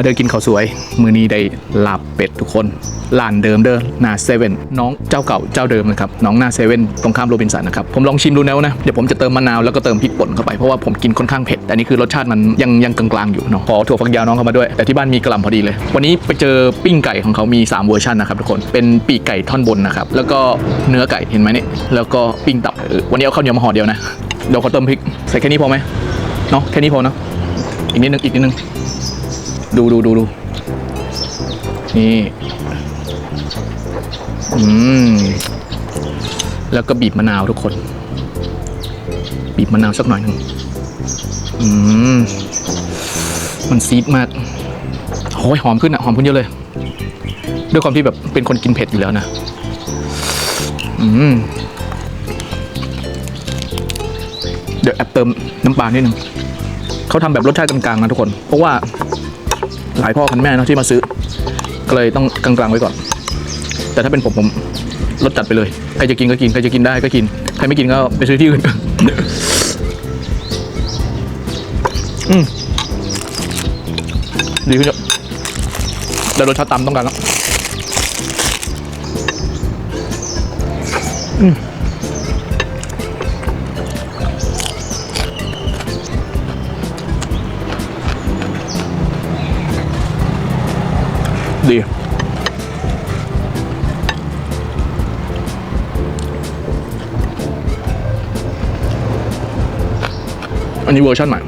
มาเดินกินข้าวสวย มือนี้ได้ลาบเป็ดทุกคนร้านเดิมเด้อหนาเซเว่นน้องเจ้าเก่าเจ้าเดิมนะครับน้องหน้าเซเว่นตรงข้ามโรบินสันนะครับผมลองชิมดูแล้วนะเดี๋ยวผมจะเติมมะนาวแล้วก็เติมพริกป่นเข้าไปเพราะว่าผมกินค่อนข้างเผ็ดแต่นี่คือรสชาติมันยังยังกลางๆอยู่เนาะขอถั่วฝักยาวน้องเข้ามาด้วยแต่ที่บ้านมีกระหล่ำพอดีเลย วันนี้ไปเจอปิ้งไก่ของเขามี3เวอร์ชันนะครับทุกคนเป็นปีกไก่ท่อนบนนะครับแล้วก็เนื้อไก่เห็นไหมเนี่ยแล้วก็ปิ้งตับวันนี้เอาข้าวเหนียวมาห่อเดียวนะเดี๋ยวขอเติมพริกใส่แค่นี้พอไหมเนาะแค่นี้พอเนาะอีกนิดนึงอีกนิดนึง ดูดูดูดูนี่อืมแล้วก็บีบมะนาวทุกคน บีบมะนาวสักหน่อยหนึ่งอืมมันซีดมากโอ้ยหอมขึ้นอะหอมขึ้นเยอะเลย ด้วยความที่แบบเป็นคนกินเผ็ดอยู่แล้วนะ อืมเดี๋ยวแอบเติมน้ำปลานิดนึงเขาทำแบบรสชาติกลางๆนะทุกคน เพราะว่า หลายพ่อพันแม่เนอะที่มาซื้อ ก็เลยต้องกลางๆไว้ก่อน แต่ถ้าเป็นผมผมลดจัดไปเลย ใครจะกินก็กิน ใครจะกินได้ก็กิน ใครไม่กินก็ไปซื้อที่อื่นอืมดีขึ้นเยอะแต่รสชาติตามต้องการแล้วอืม ดี อันนี้เวอร์ชันใหม่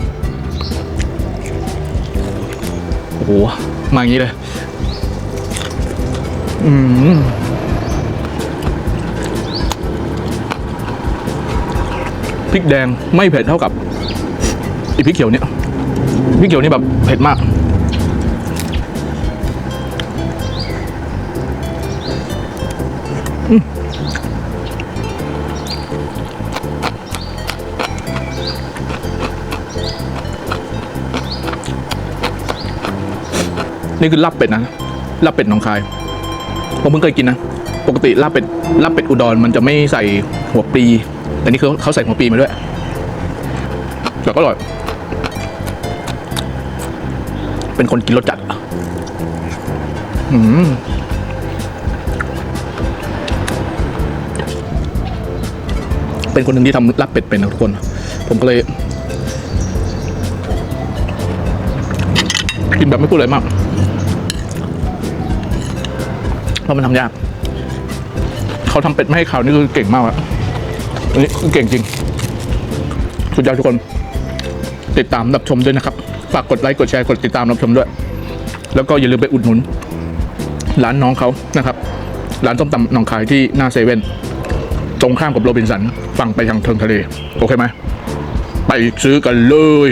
โอ้โห มาอย่างนี้เลย อืมพริกแดงไม่เผ็ดเท่ากับอีพริกเขียวเนี่ยพริกเขียวนี่แบบเผ็ดมาก นี่คือลาบเป็ดนะลาบเป็ดหนองคายผมเพิ่งเคยกินนะปกติลาบเป็ดลาบเป็ดอุดรมันจะไม่ใส่หัวปลีแต่นี่คือเขาใส่หัวปลีมาด้วยแต่ก็อร่อย เป็นคนกินรสจัดอะอืมเป็นคนหนึ่งที่ทำลาบเป็ดเป็นนะทุกคน ผมก็เลย กินแบบไม่พูดอะไรมาก ราะมันทำยาก เขาทำเป็ดไม่ให้ขาวนี่คือเก่งมากอะอันนี้คือเก่งจริง สุดยอดทุกคน ติดตามรับชมด้วยนะครับ ฝากกดไลค์กดแชร์กดติดตามรับชมด้วย แล้วก็อย่าลืมไปอุดหนุน ร้านน้องเขานะครับ ร้านส้มตำหนองคายที่หน้าเซเว่นตรงข้ามกับโรบินสัน ฝั่งไปทางเทิงทะเล โอเคไหม ไปซื้อกันเลย